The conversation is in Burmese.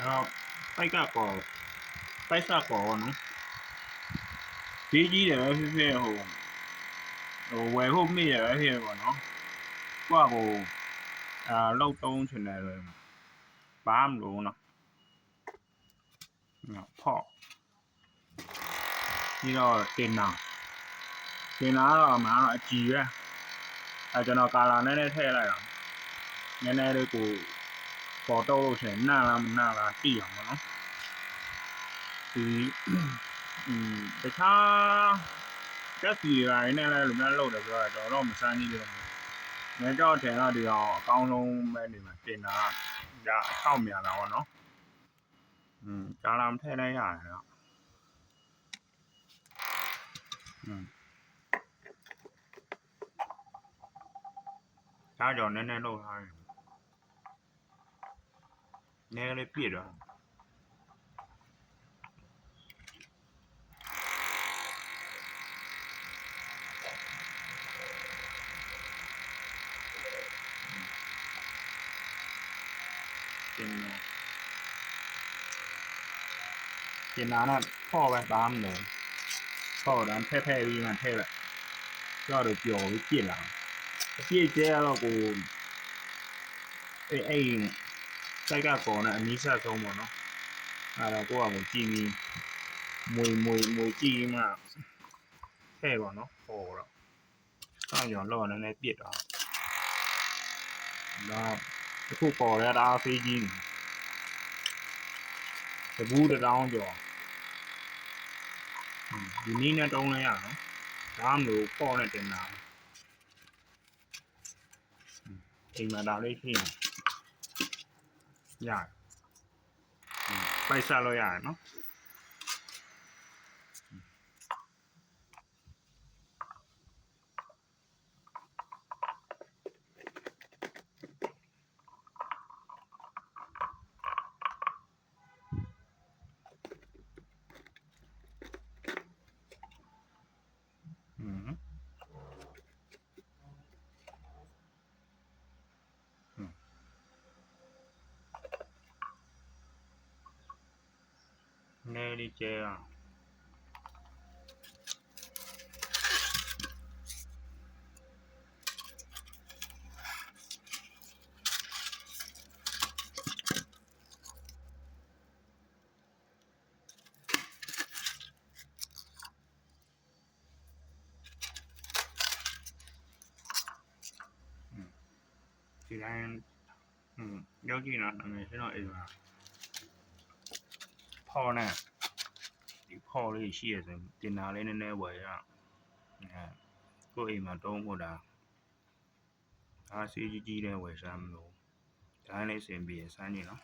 တော့ပိုက်ကကောပိုက်ကကောနော်ဈေးကြီးတယ်ပဲဖြစ်ဖြစ်ဟိုဟိုဝယ်ဖို့မေ့ရပဲဖြစ်ဖြစ်ပေါ့နော်ကိုကကိုအာလောက်သုံးချင်တယ်ဆိုရင်ဘာမှမလို့နော်နော်ဖော့ပြီးတော့တင်နာတင်နာကတော့အမှန်တော့အကြည်ပဲအဲကျွန်တော်ကာလာနည်းနည်းထည့်လိုက်တာနည်းနည်းလေးကို ပေါ်တော့လို့ရှိရင်နှံ့လားမနှံ့လားသိအောင်ပေါ့နော်ဒီอืมတခြားတက်စီရိုင်းနဲ့လည်းလူများလောက်တယ်ဆိုတော့တော်တော့မစမ်းကြီးလို့ငါကြောက်တယ်တော့ဒီအောင်အကောင်းဆုံးပဲနေမှာတင်တာဒါအထောက်မြန်တာပေါ့နော်อืมကာလာမထည့်လိုက်ရတယ်တော့อืมဒါကြောင့်နည်းနည်းလောက်ထားတယ် Nega le pido. เป็นเป็นร้านอะพ่อไปตามเลยพ่อร้านแพท้ๆวีมันแท้แหลก็เดี๋ยวเกี่ยววิจิตรอะที่เจ๊เรากูไอ้ไอ้ စိုက်ကကောနဲ့အနီးဆက်ဆုံးပေါ့နော်အဲ့တော့ကိုကကိုကြည့်ပြီးမွေမွေမွေကြည့်ပြီးမှထည့်ပါနော်ဟောတော့ဆောင်းကြောင်လောက်နည်းနည်းပြစ်တော့တော့တခုပေါ်ရတာဖေးကြီးတဘူးတစ်တောင်းကျော်ဒီနည်းနဲ့တုံးလဲရနော်ဒါမှမဟုတ်ပေါ့နဲ့တင်တာအိမ်မှာဒါလေးရှိရင် Yan. Paisalo yan, no? Mm-hmm. chơi đi chè thì à. đang ừ, giáo chi nó người sẽ nói là Paul nè. ဒီတိုင်းอืมရောက်ကြည့်နော်အမေကျွန်တော်အိမ်မှာဖော်နဲ့ဒီဖော်လေးရှိရဆိုရင်တင်တာလေးနည်းနည်းဝယ်ရအဲကိုယ့်အိမ်မှာတုံးဖို့တာအားစီးကြီးကြီးတဲ့ဝယ်စမ်းမလို့ဒါလေးစင်ပြီးရစမ်းကြည့်နော်